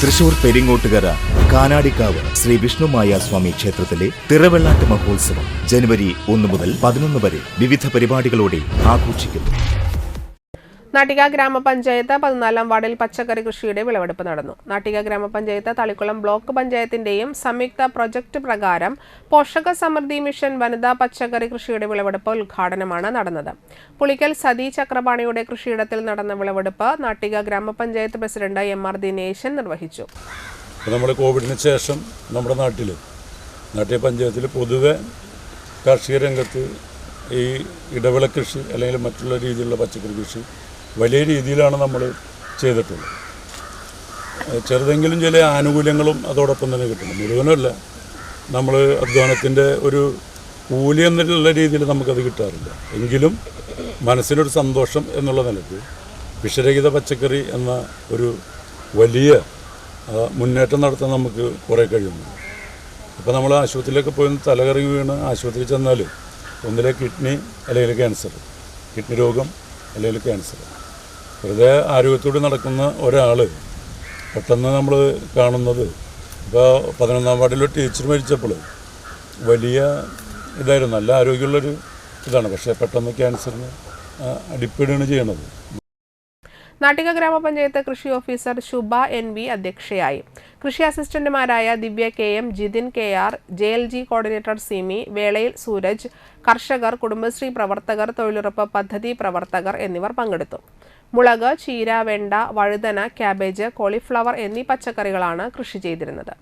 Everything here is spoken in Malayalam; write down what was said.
തൃശൂർ പെരിങ്ങോട്ടുകര കാനാടിക്കാവ് ശ്രീ വിഷ്ണുമായ സ്വാമി ക്ഷേത്രത്തിലെ തിറവെള്ളാട്ട് മഹോത്സവം ജനുവരി ഒന്ന് മുതൽ പതിനൊന്ന് വരെ വിവിധ പരിപാടികളോടെ ആഘോഷിക്കുന്നു. നാട്ടിക ഗ്രാമപഞ്ചായത്ത് പതിനാലാം വാർഡിൽ പച്ചക്കറി കൃഷിയുടെ വിളവെടുപ്പ് നടന്നു. നാട്ടിക ഗ്രാമപഞ്ചായത്ത് തളിക്കുളം ബ്ലോക്ക് പഞ്ചായത്തിന്റെയും സംയുക്ത പ്രൊജക്ട് പ്രകാരം പോഷക സമൃദ്ധി മിഷൻ വനിതാ പച്ചക്കറി കൃഷിയുടെ വിളവെടുപ്പ് ഉദ്ഘാടനമാണ് നടന്നത്. പുളിക്കൽ സതി ചക്രപാണിയുടെ കൃഷിയിടത്തിൽ നടന്ന വിളവെടുപ്പ് നാട്ടിക ഗ്രാമപഞ്ചായത്ത് പ്രസിഡന്റ് എം ആർ ദിനേശൻ നിർവഹിച്ചു. നമ്മുടെ കോവിഡിന് ശേഷം നമ്മുടെ നാട്ടിൽ നാട്ടിക പഞ്ചായത്തിൽ പൊതുവെ കാർഷിക രംഗത്ത് ഈ ഇടവിള കൃഷി അല്ലെങ്കിൽ മറ്റുള്ള രീതിയിലുള്ള പച്ചക്കറി കൃഷി വലിയ രീതിയിലാണ് നമ്മൾ ചെയ്തിട്ടുള്ളത്. ചെറുതെങ്കിലും ചില ആനുകൂല്യങ്ങളും അതോടൊപ്പം തന്നെ കിട്ടുന്നു. മുഴുവനല്ല നമ്മൾ അധ്വാനത്തിന്റെ ഒരു കൂലി എന്നുള്ള രീതിയിൽ നമുക്കത് കിട്ടാറില്ല. എങ്കിലും മനസ്സിനൊരു സന്തോഷം എന്നുള്ള നിലയ്ക്ക് വിഷരഹിത പച്ചക്കറി എന്ന ഒരു വലിയ മുന്നേറ്റം നടത്താൻ നമുക്ക് കുറേ കഴിയുന്നു അപ്പോൾ നമ്മൾ ആശുപത്രിയിലൊക്കെ പോയി തലകറി വീണ് ആശുപത്രിയിൽ ചെന്നാൽ ഒന്നിലെ കിഡ്നി അല്ലെങ്കിൽ ക്യാൻസർ. കിഡ്നി രോഗം അല്ലെങ്കിൽ ക്യാൻസർ. വെറുതെ ആരോഗ്യത്തോടെ നടക്കുന്ന ഒരാൾ പെട്ടെന്ന് നമ്മൾ കാണുന്നത്. ഇപ്പോൾ പതിനൊന്നാം വാർഡിലെ ടീച്ചർ മരിച്ചപ്പോൾ വലിയ ഇതായിരുന്നു നല്ല ആരോഗ്യമുള്ളൊരു ഇതാണ്. പക്ഷേ പെട്ടെന്ന് ക്യാൻസറിന് അടിപ്പെടുകയാണ് ചെയ്യണത്. നാട്ടിക ഗ്രാമപഞ്ചായത്ത് കൃഷി ഓഫീസർ ശുഭ എൻ വി അധ്യക്ഷയായി. കൃഷി അസിസ്റ്റന്റുമാരായ Divya K M Jithin K R J L G coordinator Simi വേളയിൽ സൂരജ് കർഷകർ കുടുംബശ്രീ പ്രവർത്തകർ തൊഴിലുറപ്പ് പദ്ധതി പ്രവർത്തകർ എന്നിവർ പങ്കെടുത്തു. മുളക് ചീര വെണ്ട വഴുതന ക്യാബേജ് കോളിഫ്ലവർ എന്നീ പച്ചക്കറികളാണ് കൃഷി ചെയ്തിരുന്നത്.